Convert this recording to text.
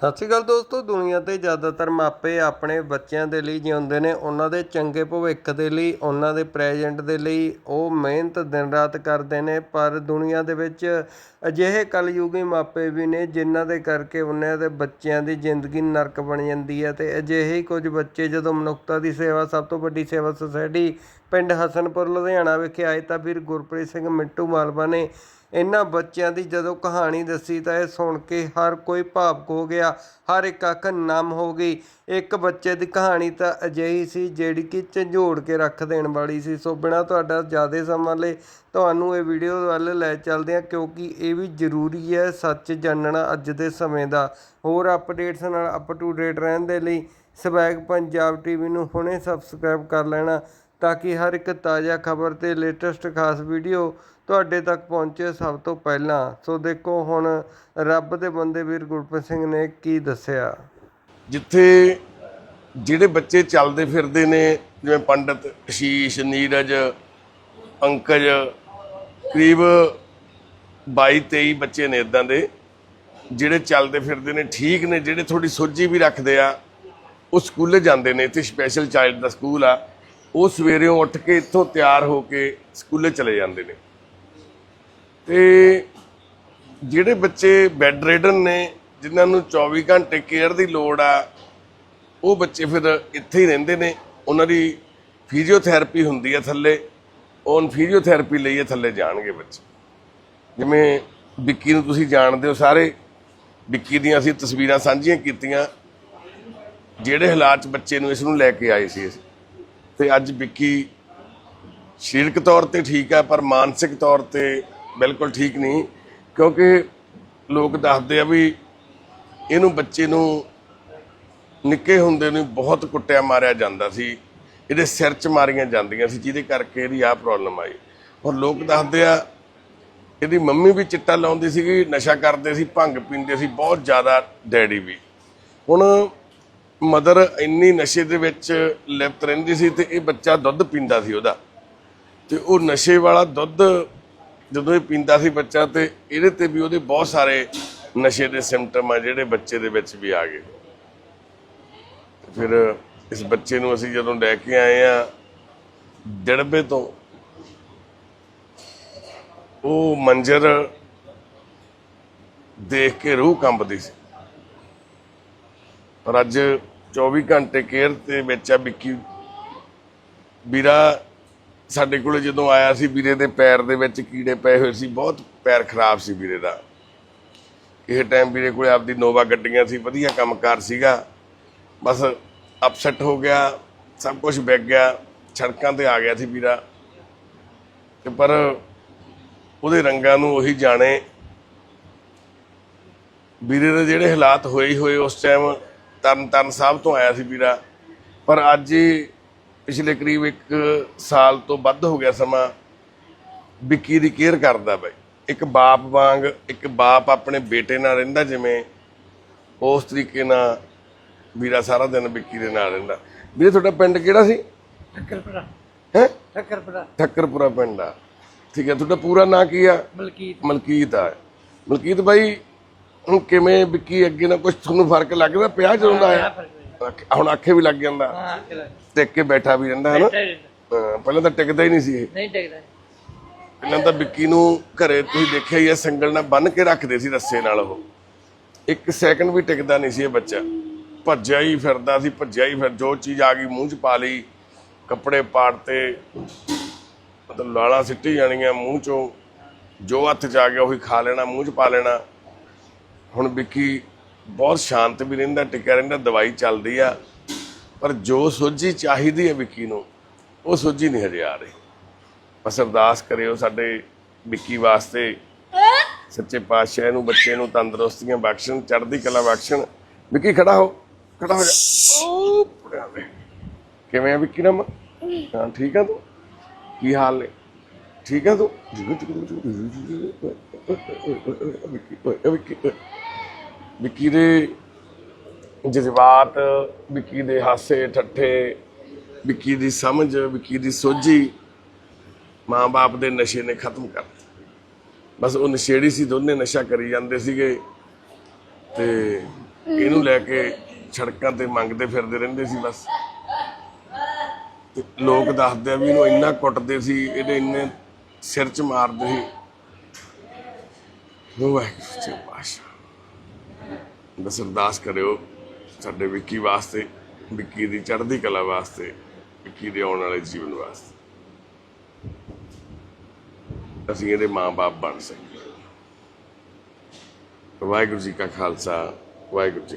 ਸਤਿ ਸ਼੍ਰੀ ਅਕਾਲ ਦੋਸਤੋ, ਦੁਨੀਆ ਤੇ ਜ਼ਿਆਦਾਤਰ ਮਾਪੇ ਆਪਣੇ ਬੱਚਿਆਂ ਦੇ ਲਈ ਜਿਉਂਦੇ ਨੇ, ਉਹਨਾਂ ਦੇ ਚੰਗੇ ਭਵਿੱਖ ਦੇ ਲਈ, ਉਹਨਾਂ ਦੇ ਪ੍ਰੈਜ਼ੈਂਟ ਦੇ ਲਈ, ਉਹ ਮਿਹਨਤ ਦਿਨ ਰਾਤ ਕਰਦੇ ਨੇ, ਪਰ ਦੁਨੀਆ ਦੇ ਵਿੱਚ ਅਜਿਹੇ ਕਲਯੁਗੀ ਮਾਪੇ ਵੀ ਨੇ ਜਿਨ੍ਹਾਂ ਦੇ ਕਰਕੇ ਉਹਨਾਂ ਦੇ ਬੱਚਿਆਂ ਦੀ ਜ਼ਿੰਦਗੀ ਨਰਕ ਬਣ ਜਾਂਦੀ ਹੈ ਤੇ ਅਜਿਹੇ ਹੀ ਕੁਝ ਬੱਚੇ ਜਦੋਂ ਮਨੁੱਖਤਾ ਦੀ ਸੇਵਾ, ਸਭ ਤੋਂ ਵੱਡੀ ਸੇਵਾ ਸੁਸਾਇਟੀ ਪਿੰਡ ਹਸਨਪੁਰ, ਲੁਧਿਆਣਾ ਵਿਖੇ ਆਏ ਤਾਂ ਫਿਰ ਗੁਰਪ੍ਰੀਤ ਸਿੰਘ ਮਿੰਟੂ ਮਾਲਵਾ ਨੇ ਇਹਨਾਂ ਬੱਚਿਆਂ ਦੀ ਜਦੋਂ ਕਹਾਣੀ ਦੱਸੀ ਤਾਂ ਇਹ ਸੁਣ ਕੇ ਹਰ ਕੋਈ ਭਾਵਕ ਹੋ ਗਿਆ, ਹਰ ਇੱਕ ਅੱਖ ਨਮ ਹੋ ਗਈ। ਇੱਕ ਬੱਚੇ ਦੀ ਕਹਾਣੀ ਤਾਂ ਅਜਿਹੀ ਸੀ ਜਿਹੜੀ ਕਿ ਝੰਜੋੜ ਕੇ ਰੱਖ ਦੇਣ ਵਾਲੀ ਸੀ। ਸੋ ਬਿਨਾਂ ਤੁਹਾਡਾ ਜ਼ਿਆਦਾ ਸਮਾਂ ਲਈ ਤੁਹਾਨੂੰ ਇਹ ਵੀਡੀਓ ਵੱਲ ਲੈ ਚੱਲਦੇ ਹਾਂ ਕਿਉਂਕਿ ਇਹ ਵੀ ਜ਼ਰੂਰੀ ਹੈ ਸੱਚ ਜਾਣਨਾ ਅੱਜ ਦੇ ਸਮੇਂ ਦਾ। ਹੋਰ ਅਪਡੇਟਸ ਨਾਲ ਅਪ ਟੂ ਡੇਟ ਰਹਿਣ ਦੇ ਲਈ ਸਵੈਗ ਪੰਜਾਬ ਟੀਵੀ ਨੂੰ ਹੁਣੇ ਸਬਸਕ੍ਰਾਈਬ ਕਰ ਲੈਣਾ। ਤਾਂ ਕਿ ਹਰ ਇੱਕ ਤਾਜ਼ਾ ਖਬਰ ਤੇ ਲੇਟੈਸਟ ਖਾਸ ਵੀਡੀਓ ਤੁਹਾਡੇ ਤੱਕ ਪਹੁੰਚੇ ਸਭ ਤੋਂ ਪਹਿਲਾਂ। ਸੋ ਦੇਖੋ ਹੁਣ ਰੱਬ ਦੇ ਬੰਦੇ ਵੀਰ ਗੁਰਪ੍ਰੀਤ ਸਿੰਘ ਨੇ ਕੀ ਦੱਸਿਆ। ਜਿੱਥੇ ਜਿਹੜੇ ਬੱਚੇ ਚੱਲਦੇ ਫਿਰਦੇ ਨੇ, ਜਿਵੇਂ ਪੰਡਤ ਅਸ਼ੀਸ਼ ਨੀਰਜ, ਪੰਕਜ, ਕਰੀਬ 22 23 ਬੱਚੇ ਨੇ ਇਦਾਂ ਦੇ, ਜਿਹੜੇ ਚੱਲਦੇ ਫਿਰਦੇ ਨੇ, ਠੀਕ ਨੇ, ਜਿਹੜੇ ਥੋੜੀ ਸੋਝੀ ਵੀ ਰੱਖਦੇ ਆ, ਉਹ ਸਕੂਲੇ ਜਾਂਦੇ ਨੇ, ਇੱਥੇ ਸਪੈਸ਼ਲ ਚਾਈਲਡ ਦਾ ਸਕੂਲ ਆ। ਉਹ ਸਵੇਰੇ ਉੱਠ ਕੇ ਇੱਥੋਂ ਤਿਆਰ ਹੋ ਕੇ ਸਕੂਲੇ ਚਲੇ ਜਾਂਦੇ ਨੇ। ਤੇ ਜਿਹੜੇ ਬੱਚੇ ਬੈੱਡ ਰੇਡਨ ਨੇ, ਜਿਨ੍ਹਾਂ ਨੂੰ 24 ਘੰਟੇ ਕੇਅਰ ਦੀ ਲੋੜ ਆ, ਉਹ ਬੱਚੇ ਫਿਰ ਇੱਥੇ ਹੀ ਰਹਿੰਦੇ ਨੇ। ਉਹਨਾਂ ਦੀ ਫਿਜ਼ੀਓਥੈਰੇਪੀ ਹੁੰਦੀ ਹੈ ਥੱਲੇ। ਉਹ ਫਿਜ਼ੀਓਥੈਰੇਪੀ ਲਈ ਇਹ ਥੱਲੇ ਜਾਣਗੇ ਬੱਚੇ। ਜਿਵੇਂ ਵਿੱਕੀ ਨੂੰ ਤੁਸੀਂ ਜਾਣਦੇ ਹੋ ਸਾਰੇ, ਵਿੱਕੀ ਦੀਆਂ ਅਸੀਂ ਤਸਵੀਰਾਂ ਸਾਂਝੀਆਂ ਕੀਤੀਆਂ, ਜਿਹੜੇ ਹਾਲਾਤ 'ਚ ਬੱਚੇ ਨੂੰ ਇਸ ਨੂੰ ਲੈ ਕੇ ਆਏ ਸੀ ਅਸੀਂ। ਤੇ ਅੱਜ ਵਿੱਕੀ ਸਰੀਰਕ ਤੌਰ ਤੇ ਠੀਕ ਹੈ, ਪਰ ਮਾਨਸਿਕ ਤੌਰ ਤੇ ਬਿਲਕੁਲ ਠੀਕ ਨਹੀਂ, ਕਿਉਂਕਿ ਲੋਕ ਦੱਸਦੇ ਆ ਵੀ ਇਹਨੂੰ ਬੱਚੇ ਨੂੰ ਨਿੱਕੇ ਹੁੰਦੇ ਨੂੰ ਬਹੁਤ ਕੁੱਟਿਆ ਮਾਰਿਆ ਜਾਂਦਾ ਸੀ, ਇਹਦੇ ਸਿਰ 'ਚ ਮਾਰੀਆਂ ਜਾਂਦੀਆਂ ਸੀ, ਜਿਹਦੇ ਕਰਕੇ ਇਹਦੀ ਆਹ ਪ੍ਰੋਬਲਮ ਆਈ। ਔਰ ਲੋਕ ਦੱਸਦੇ ਆ, ਇਹਦੀ ਮੰਮੀ ਵੀ ਚਿੱਟਾ ਲਾਉਂਦੀ ਸੀਗੀ, ਨਸ਼ਾ ਕਰਦੇ ਸੀ, ਭੰਗ ਪੀਂਦੇ ਸੀ, ਬਹੁਤ ਜ਼ਿਆਦਾ ਡੈਡੀ ਵੀ। ਹੁਣ ਮਦਰ ਇੰਨੀ ਨਸ਼ੇ ਦੇ ਵਿੱਚ ਲਿਪਤ ਰਹਿੰਦੀ ਸੀ ਤੇ ਇਹ ਬੱਚਾ ਦੁੱਧ ਪੀਂਦਾ ਸੀ ਉਹਦਾ। ਤੇ ਉਹ ਨਸ਼ੇ ਵਾਲਾ ਦੁੱਧ ਜਦੋਂ ਇਹ ਪੀਂਦਾ ਸੀ ਬੱਚਾ ਤੇ ਇਹਦੇ ਤੇ ਵੀ ਉਹਦੇ ਬਹੁਤ ਸਾਰੇ ਨਸ਼ੇ ਦੇ ਸਿੰਪਟਮ ਆ ਜਿਹੜੇ ਬੱਚੇ ਦੇ ਵਿੱਚ ਵੀ ਆ ਗਏ। ਫਿਰ ਇਸ ਬੱਚੇ ਨੂੰ ਅਸੀਂ ਜਦੋਂ ਲੈ ਕੇ ਆਏ ਆ ਡੜਬੇ ਤੋਂ ਉਹ ਮੰਜ਼ਰ ਦੇਖ ਕੇ ਰੂਹ ਕੰਬਦੀ ਸੀ। ਪਰ ਅੱਜ 24 ਘੰਟੇ ਕੇਅਰ 'ਤੇ ਵਿੱਚ ਆ ਵਿੱਕੀ। ਵੀਰਾ ਸਾਡੇ ਕੋਲੇ ਜਦੋਂ ਆਇਆ ਸੀ ਵੀਰੇ ਦੇ ਪੈਰ ਦੇ ਵਿੱਚ ਕੀੜੇ ਪਏ ਹੋਏ ਸੀ, ਬਹੁਤ ਪੈਰ ਖਰਾਬ ਸੀ ਵੀਰੇ ਦਾ। ਇਹ ਟਾਈਮ ਵੀਰੇ ਕੋਲੇ ਆਪਦੀ ਨੋਵਾ ਗੱਡੀਆਂ ਸੀ, ਵਧੀਆ ਕੰਮਕਾਰ ਸੀਗਾ। ਬਸ ਅਪਸੈਟ ਹੋ ਗਿਆ, ਸਭ ਕੁਝ ਵਿਕ ਗਿਆ, ਸੜਕਾਂ ਤੇ ਆ ਗਿਆ ਸੀ ਵੀਰਾ। ਤੇ ਪਰ ਉਹਦੇ ਰੰਗਾਂ ਨੂੰ ਉਹੀ ਜਾਣੇ। ਵੀਰੇ ਦੇ ਜਿਹੜੇ ਹਾਲਾਤ ਹੋਏ ਹੋਏ ਉਸ ਟਾਈਮ ਤਰਨ ਤਰਨ ਸਾਹਿਬ ਤੋਂ ਆਇਆ ਸੀ ਵੀਰਾ। ਪਰ ਅੱਜ ਪਿਛਲੇ ਕਰੀਬ 1 ਸਾਲ ਤੋਂ ਵੱਧ ਹੋ ਗਿਆ ਸਮਾਂ ਵਿੱਕੀ ਦੀ ਕੇਅਰ ਕਰਦਾ ਬਾਈ। ਇੱਕ ਬਾਪ ਵਾਂਗ ਇੱਕ ਬਾਪ ਆਪਣੇ ਬੇਟੇ ਨਾਲ ਰਹਿੰਦਾ ਜਿਵੇਂ ਉਸ ਤਰੀਕੇ ਨਾਲ ਵੀਰਾ ਸਾਰਾ ਦਿਨ ਵਿੱਕੀ ਦੇ ਨਾਲ ਰਹਿੰਦਾ। ਵੀਰੇ ਤੁਹਾਡਾ ਪਿੰਡ ਕਿਹੜਾ ਸੀ? ਠੱਕਰਪੁਰਾ। ਹੈ? ਠੱਕਰਪੁਰਾ। ਠੱਕਰਪੁਰਾ ਪਿੰਡ ਆ। ਠੀਕ ਹੈ ਤੁਹਾਡਾ ਪੂਰਾ ਨਾਂ ਕੀ ਆ? ਮਲਕੀਤ। ਮਲਕੀਤ ਆ। ਮਲਕੀਤ ਬਾਈ ਹੁਣ ਕਿਵੇਂ ਵਿੱਕੀ ਅੱਗੇ ਨਾਲ ਕੁਝ ਤੁਹਾਨੂੰ ਫ਼ਰਕ ਲੱਗਦਾ ਪਿਆ ਜਦੋਂ ਦਾ ਆਇਆ। ਅੱਖ- ਹੁਣ ਆਖੇ ਵੀ ਲੱਗ ਜਾਂਦਾ। ਹਾਂ ਚਲੋ ਟਿਕ ਕੇ ਬੈਠਾ ਵੀ ਰਹਿੰਦਾ ਹੈ ਨਾ ਹਾਂ, ਪਹਿਲਾਂ ਤਾਂ ਟਿਕਦਾ ਹੀ ਨਹੀਂ ਸੀ ਇਹ। ਨਹੀਂ ਟਿਕਦਾ। ਪਹਿਲਾਂ ਤਾਂ ਵਿੱਕੀ ਨੂੰ ਘਰੇ ਤੁਸੀਂ ਦੇਖਿਆ ਹੀ ਹੈ ਸੰਗਲ ਨਾਲ ਬੰਨ ਕੇ ਰੱਖਦੇ ਸੀ ਰੱਸੇ ਨਾਲ ਉਹ। ਇੱਕ ਸੈਕਿੰਡ ਵੀ ਟਿਕਦਾ ਨਹੀਂ ਸੀ ਇਹ ਬੱਚਾ। ਭੱਜਿਆ ਹੀ ਫਿਰਦਾ ਸੀ ਭੱਜਿਆ ਹੀ ਫਿਰ ਜੋ ਚੀਜ਼ ਆ ਗਈ ਮੂੰਹ 'ਚ ਪਾ ਲਈ ਕੱਪੜੇ ਪਾੜਤੇ ਮਤਲਬ ਲਾਲਾਂ ਸਿੱਟੀ ਜਾਣੀਆਂ ਮੂੰਹ 'ਚੋਂ। ਜੋ ਹੱਥ 'ਚ ਆ ਗਿਆ ਉਹੀ ਖਾ ਲੈਣਾ ਮੂੰਹ 'ਚ ਪਾ ਲੈਣਾ। ਹੁਣ ਵਿੱਕੀ ਬਹੁਤ ਸ਼ਾਂਤ ਵੀ ਰਹਿੰਦਾ ਟਿਕਿਆ ਰਹਿੰਦਾ ਦਵਾਈ ਚੱਲਦੀ ਆ। ਪਰ ਜੋ ਸੋਝੀ ਚਾਹੀਦੀ ਹੈ ਵਿੱਕੀ ਨੂੰ ਉਹ ਸੋਝੀ ਨਹੀਂ ਹਜੇ ਆ ਰਹੀ। ਬਸ ਅਰਦਾਸ ਕਰਿਓ ਸਾਡੇ ਵਿੱਕੀ ਵਾਸਤੇ। ਸੱਚੇ ਪਾਤਸ਼ਾਹ ਨੂੰ ਬੱਚੇ ਨੂੰ ਤੰਦਰੁਸਤੀਆਂ ਬਖਸ਼ਣ ਚੜ੍ਹਦੀ ਕਲਾ ਬਖਸ਼ਣ। ਵਿੱਕੀ ਖੜਾ ਹੋ ਖੜਾ ਹੋ ਜਾ। ਓ ਪੜਿਆ ਕਿਵੇਂ ਆ ਵਿੱਕੀ ਨਾਮ ਹਾਂ ਠੀਕ ਆ ਤੂੰ? ਕੀ ਹਾਲ ਨੇ? ਠੀਕ ਆ ਤੂੰ? ਵਿੱਕੀ ਓਏ, ਵਿੱਕੀ ਓਏ। ਵਿੱਕੀ ਦੇ ਜਜ਼ਬਾਤ ਵਿੱਕੀ ਦੇ ਹਾਸੇ ਠੱਠੇ ਵਿੱਕੀ ਦੀ ਸਮਝ ਵਿੱਕੀ ਦੀ ਸੋਝੀ ਮਾਂ-ਬਾਪ ਦੇ ਨਸ਼ੇ ਨੇ ਖਤਮ ਕਰ ਬਸ ਉਹ ਨਸ਼ੇੜੀ ਸੀ, ਦੋਨੇ ਨਸ਼ਾ ਕਰੀ ਜਾਂਦੇ ਸੀਗੇ ਤੇ ਇਹਨੂੰ ਲੈ ਕੇ ਸੜਕਾਂ ਤੇ ਮੰਗਦੇ ਫਿਰਦੇ ਰਹਿੰਦੇ ਸੀ ਬਸ। ਲੋਕ ਦੱਸਦੇ ਆ ਵੀ ਇਹਨੂੰ ਇੰਨਾ ਕੁੱਟਦੇ ਸੀ, ਇਹਦੇ ਇੰਨੇ ਸਿਰ 'ਚ ਮਾਰਦੇ ਸੀ। ਉਹ ਵਾਹਿਗੁਰੂ ਜੀ ਪਾਸ਼ਾ ਬਸ ਅਰਦਾਸ ਕਰਿਓ ਸਾਡੇ ਵਿੱਕੀ ਵਾਸਤੇ, ਵਿੱਕੀ ਦੀ ਚੜ੍ਹਦੀ ਕਲਾ ਵਾਸਤੇ, ਵਿੱਕੀ ਦੇ ਆਉਣ ਵਾਲੇ ਜੀਵਨ ਵਾਸਤੇ। ਅਸੀਂ ਇਹਦੇ ਮਾਂ-ਬਾਪ ਬਣ ਸਕੀਏ। ਵਾਹਿਗੁਰੂ ਜੀ ਕਾ ਖਾਲਸਾ, ਵਾਹਿਗੁਰੂ ਜੀ